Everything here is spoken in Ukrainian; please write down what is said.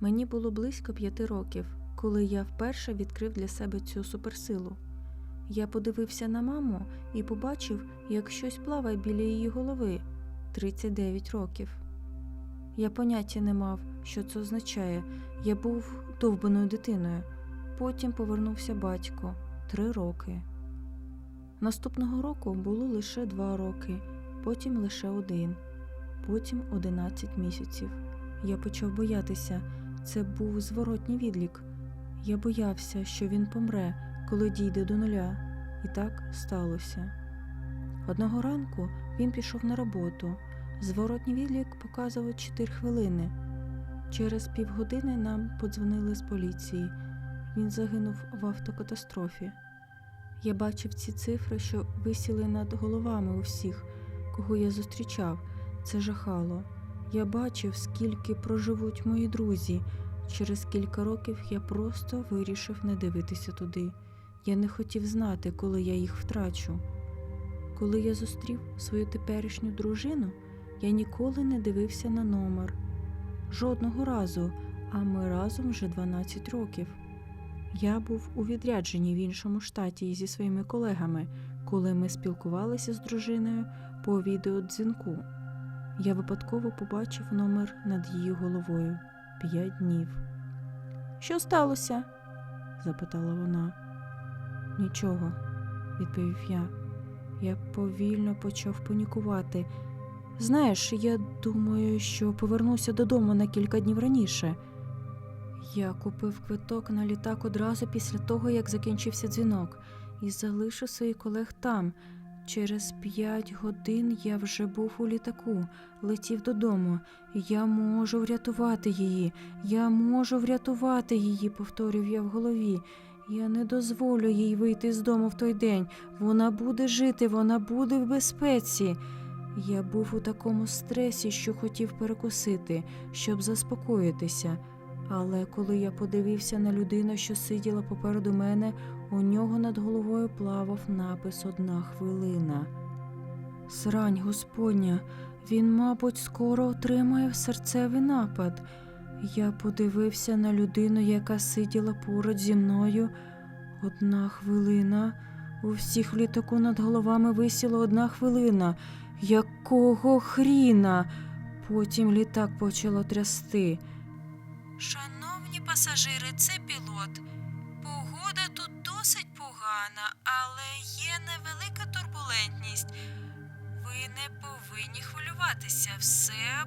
Мені було близько п'яти років, коли я вперше відкрив для себе цю суперсилу. Я подивився на маму і побачив, як щось плаває біля її голови 39 років. Я поняття не мав, що це означає. Я був довбаною дитиною. Потім повернувся батько три роки. Наступного року було лише два роки, потім лише один, потім 11 місяців. Я почав боятися. Це був зворотній відлік. Я боявся, що він помре, коли дійде до нуля. І так сталося. Одного ранку він пішов на роботу. Зворотній відлік показував 4 хвилини. Через півгодини нам подзвонили з поліції. Він загинув в автокатастрофі. Я бачив ці цифри, що висіли над головами у всіх, кого я зустрічав. Це жахало. Я бачив, скільки проживуть мої друзі. Через кілька років я просто вирішив не дивитися туди. Я не хотів знати, коли я їх втрачу. Коли я зустрів свою теперішню дружину, я ніколи не дивився на номер. Жодного разу, а ми разом вже 12 років. Я був у відрядженні в іншому штаті зі своїми колегами, коли ми спілкувалися з дружиною по відеодзвінку. Я випадково побачив номер над її головою п'ять днів. Що сталося? запитала вона. Нічого, відповів я. Я повільно почав панікувати. Знаєш, я думаю, що повернуся додому на кілька днів раніше. Я купив квиток на літак одразу після того, як закінчився дзвінок, і залишив своїх колег там. Через п'ять годин я вже був у літаку, летів додому. Я можу врятувати її. Я можу врятувати її, повторював я в голові. Я не дозволю їй вийти з дому в той день. Вона буде жити, вона буде в безпеці. Я був у такому стресі, що хотів перекусити, щоб заспокоїтися. Але коли я подивився на людину, що сиділа попереду мене, у нього над головою плавав напис одна хвилина. Срань Господня, він, мабуть, скоро отримає серцевий напад. Я подивився на людину, яка сиділа поруч зі мною. Одна хвилина. У всіх літаку над головами висіла одна хвилина. Якого хріна? Потім літак почало трясти. Шановні пасажири, це пілот. Погода тут досить погана, але є невелика турбулентність. Ви не повинні хвилюватися, все